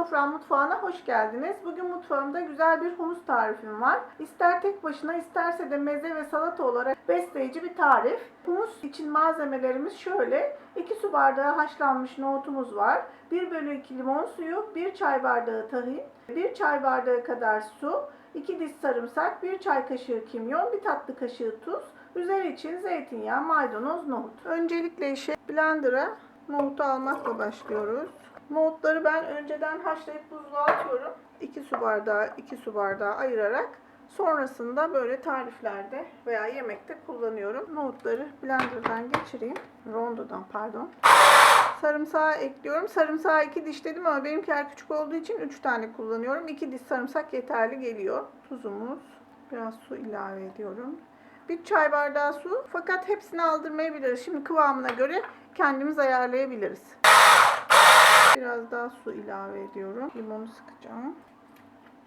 Sofram Mutfağı'na hoş geldiniz. Bugün mutfağımda güzel bir humus tarifim var. İster tek başına isterse de meze ve salata olarak besleyici bir tarif. Humus için malzemelerimiz şöyle. 2 su bardağı haşlanmış nohutumuz var. 1 bölü 2 limon suyu, 1 çay bardağı tahin, 1 çay bardağı kadar su, 2 diş sarımsak, 1 çay kaşığı kimyon, 1 tatlı kaşığı tuz, üzeri için zeytinyağı, maydanoz, nohut. Öncelikle işe blender'a nohutu almakla başlıyoruz. Nohutları ben önceden haşlayıp buzluğa atıyorum. 2 su bardağı, 2 su bardağı ayırarak sonrasında böyle tariflerde veya yemekte kullanıyorum. Nohutları blenderdan geçireyim. Rondodan pardon. Sarımsağı ekliyorum. Sarımsağı 2 diş dedim ama benimkiler küçük olduğu için 3 tane kullanıyorum. 2 diş sarımsak yeterli geliyor. Tuzumuz. Biraz su ilave ediyorum. Bir çay bardağı su. Fakat hepsini aldırmayabiliriz. Şimdi kıvamına göre kendimiz ayarlayabiliriz. Biraz daha su ilave ediyorum. Limonu sıkacağım.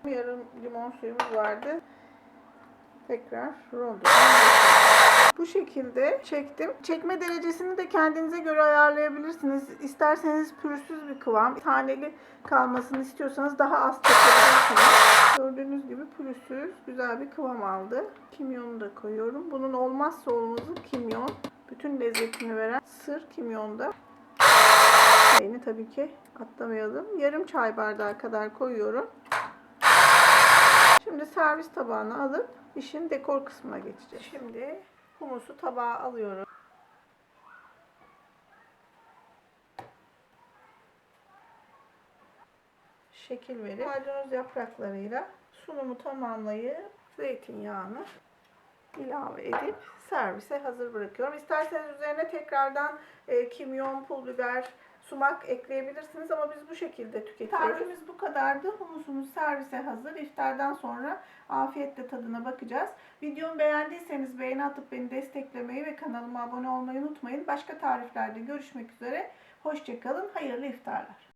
Yarım limon suyumuz vardı. Tekrar rondo. Bu şekilde çektim. Çekme derecesini de kendinize göre ayarlayabilirsiniz. İsterseniz pürüzsüz bir kıvam, taneli kalmasını istiyorsanız daha az çekebilirsiniz. Gördüğünüz gibi pürüzsüz, güzel bir kıvam aldı. Kimyonu da koyuyorum. Bunun olmazsa olmazı kimyon. Bütün lezzetini veren sır kimyonda. Tabii ki atlamayalım. Yarım çay bardağı kadar koyuyorum. Şimdi servis tabağına alıp işin dekor kısmına geçeceğiz. Şimdi humusu tabağa alıyorum. Şekil verip maydanoz yapraklarıyla sunumu tamamlayıp zeytinyağını ilave edip servise hazır bırakıyorum. İsterseniz üzerine tekrardan e, kimyon, pul biber, sumak ekleyebilirsiniz ama biz bu şekilde tüketiyoruz. Tarifimiz bu kadardı. Humusumuz servise hazır. İftardan sonra afiyetle tadına bakacağız. Videomu beğendiyseniz beğeni atıp beni desteklemeyi ve kanalıma abone olmayı unutmayın. Başka tariflerde görüşmek üzere. Hoşçakalın. Hayırlı iftarlar.